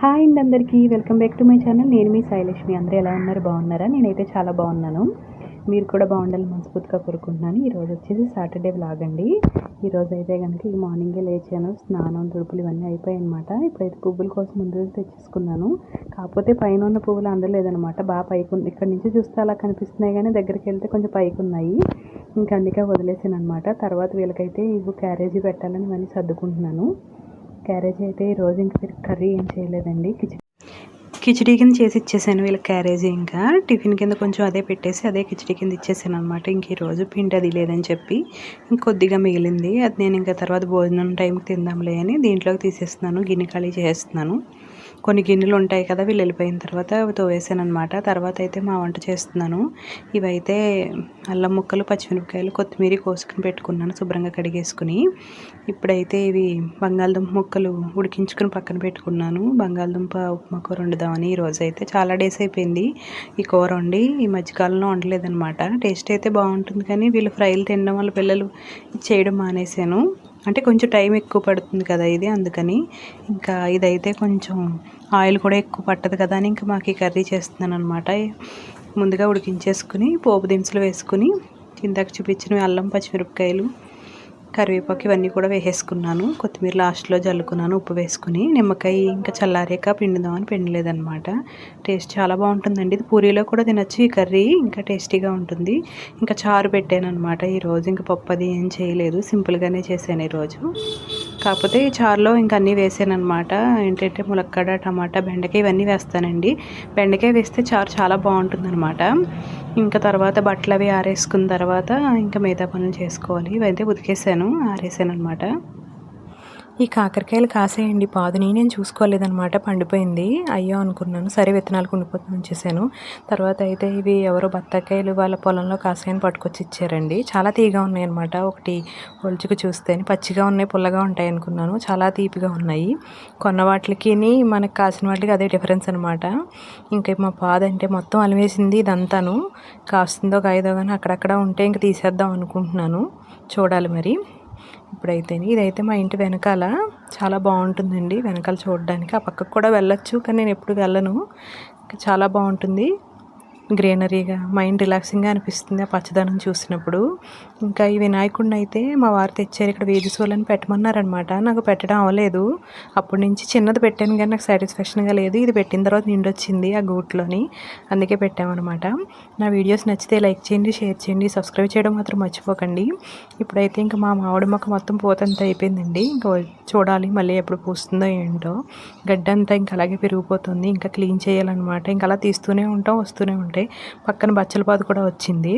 Hi అండి అందరికీ. Welcome back to my channel. నేను మీ శైలక్ష్మి అందరూ ఎలా ఉన్నారు? బాగున్నారా? నేనైతే చాలా బాగున్నాను. మీరు కూడా బాగుండాలని మనస్ఫూర్తిగా కోరుకుంటున్నాను. ఈరోజు వచ్చేసి సాటర్డే బ్లాగ్ అండి. ఈరోజు అయితే కనుక ఈ మార్నింగే లేచాను. స్నానం తుడుపులు ఇవన్నీ అయిపోయాయి అనమాట ఇప్పుడైతే పువ్వుల కోసం ముందు తెచ్చేసుకున్నాను. కాకపోతే పైన ఉన్న పువ్వులు అందలేదనమాట బాగా పైకి ఉంది ఇక్కడ నుంచి చూస్తే అలా కనిపిస్తున్నాయి కానీ దగ్గరికి వెళ్తే కొంచెం పైకి ఉన్నాయి. ఇంకా అందుకే వదిలేసాను అనమాట తర్వాత వీళ్ళకైతే ఇవి క్యారేజీ పెట్టాలని ఇవన్నీ సర్దుకుంటున్నాను. క్యారేజ్ అయితే ఈరోజు ఇంక కర్రీ ఏం చేయలేదండి. కిచెన్ కిచిడీ కింద చేసి ఇచ్చేసాను వీళ్ళకి క్యారేజీ ఇంకా. టిఫిన్ కింద కొంచెం అదే పెట్టేసి అదే కిచిడీ కింద ఇచ్చేసాను అనమాట ఇంక ఈరోజు పిండి అది లేదని చెప్పి ఇంకొద్దిగా మిగిలింది. అది నేను ఇంకా తర్వాత భోజనం టైంకి తిందాంలే అని దీంట్లోకి తీసేస్తున్నాను. గిన్నె ఖాళీ చేసేస్తున్నాను. కొన్ని గిన్నెలు ఉంటాయి కదా వీళ్ళు వెళ్ళిపోయిన తర్వాత అవి తోవేసాను అనమాట తర్వాత అయితే మా వంట చేస్తున్నాను. ఇవైతే అల్లం ముక్కలు పచ్చిమిరపకాయలు కొత్తిమీర కోసుకుని పెట్టుకున్నాను శుభ్రంగా కడిగేసుకుని. ఇప్పుడైతే ఇవి బంగాళదుంప ముక్కలు ఉడికించుకుని పక్కన పెట్టుకున్నాను. బంగాళదుంప ఉప్మా కూర వండుదామని ఈరోజు అయితే చాలా డేస్ అయిపోయింది. ఈ కూర వండి ఈ మధ్యకాలంలో వండలేదనమాట టేస్ట్ అయితే బాగుంటుంది కానీ వీళ్ళు ఫ్రైలు తినడం వల్ల పిల్లలు చేయడం మానేశాను. అంటే కొంచెం టైం ఎక్కువ పడుతుంది కదా ఇది అందుకని. ఇంకా ఇదైతే కొంచెం ఆయిల్ కూడా ఎక్కువ పట్టదు కదా అని ఇంకా మాకు ఈ కర్రీ చేస్తున్నాను అనమాట ముందుగా ఉడికించేసుకుని పోపు దినుసులు వేసుకుని ఇందాక చూపించిన అల్లం పచ్చిమిరపకాయలు కరివేపాకు ఇవన్నీ కూడా వేసేసుకున్నాను. కొత్తిమీర లాస్ట్లో జల్లుకున్నాను ఉప్పు వేసుకుని. నిమ్మకాయ ఇంకా చల్లారాక పిండుదామని పిండలేదనమాట టేస్ట్ చాలా బాగుంటుందండి. ఇది పూరీలో కూడా తినచ్చు. ఈ కర్రీ ఇంకా టేస్టీగా ఉంటుంది. ఇంకా చారు పెట్టాను అనమాట ఈరోజు. ఇంకా పప్పు అది ఏం చేయలేదు. సింపుల్గానే చేశాను ఈరోజు. కాకపోతే ఈ చారులో ఇంక అన్నీ వేసాను అనమాట ఏంటంటే ములక్కడ టమాటా బెండకాయ ఇవన్నీ వేస్తానండి. బెండకాయ వేస్తే చారు చాలా బాగుంటుంది అనమాట ఇంకా తర్వాత బట్టలు అవి ఆరేసుకున్న తర్వాత ఇంకా మిగతా పనులు చేసుకోవాలి. ఇవైతే ఉతికేసాను ఆరేసాను అనమాట ఈ కాకరకాయలు కాసేయండి. పాదుని నేను చూసుకోలేదనమాట పండిపోయింది. అయ్యో అనుకున్నాను. సరే విత్తనాలు కుండిపోతుంది ఉంచేసాను తర్వాత అయితే ఇవి ఎవరో బత్తాకాయలు వాళ్ళ పొలంలో కాసాయని పట్టుకొచ్చి ఇచ్చారండి. చాలా తీగా ఉన్నాయన్నమాట. ఒకటి ఒలుచుకు చూస్తే పచ్చిగా ఉన్నాయి పుల్లగా ఉంటాయి అనుకున్నాను. చాలా తీపిగా ఉన్నాయి. కొన్న వాటికి మనకు కాసిన వాటికి అదే డిఫరెన్స్ అనమాట ఇంకా మా పాద అంటే మొత్తం అలివేసింది ఇదంతాను. కాస్తుందో కాయదో కానీ అక్కడక్కడ ఉంటే ఇంక తీసేద్దాం అనుకుంటున్నాను. చూడాలి మరి. ఇప్పుడైతే ఇదైతే మా ఇంటి వెనకాల చాలా బాగుంటుందండి వెనకాల చూడడానికి. ఆ పక్కకు కూడా వెళ్ళొచ్చు కానీ నేను ఎప్పుడు వెళ్ళను. చాలా బాగుంటుంది. గ్రీనరీగా మైండ్ రిలాక్సింగ్గా అనిపిస్తుంది ఆ పచ్చదనం చూసినప్పుడు. ఇంకా ఈ వినాయకుడిని అయితే మా వారు తెచ్చారు ఇక్కడ వేది సోలని పెట్టమన్నారనమాట. నాకు పెట్టడం అవ్వలేదు. అప్పటి నుంచి చిన్నది పెట్టాను కానీ నాకు సాటిస్ఫాక్షన్గా లేదు. ఇది పెట్టిన తర్వాత నిండొచ్చింది ఆ గూట్లోని. అందుకే పెట్టామన్నమాట నా వీడియోస్ నచ్చితే లైక్ చేయండి షేర్ చేయండి సబ్స్క్రైబ్ చేయడం మాత్రం మర్చిపోకండి. ఇప్పుడైతే ఇంకా మా మామిడి మొక్క మొత్తం పోతంత అయిపోయిందండి. ఇంకా చూడాలి మళ్ళీ ఎప్పుడు పూస్తుందో ఏంటో. గడ్డంతా ఇంకా అలాగే పెరిగిపోతుంది. ఇంకా క్లీన్ చేయాలన్నమాట. ఇంకా అలా తీస్తూనే ఉంటాం వస్తూనే ఉంటాం పక్కన బచ్చల పాదు కూడా వచ్చింది.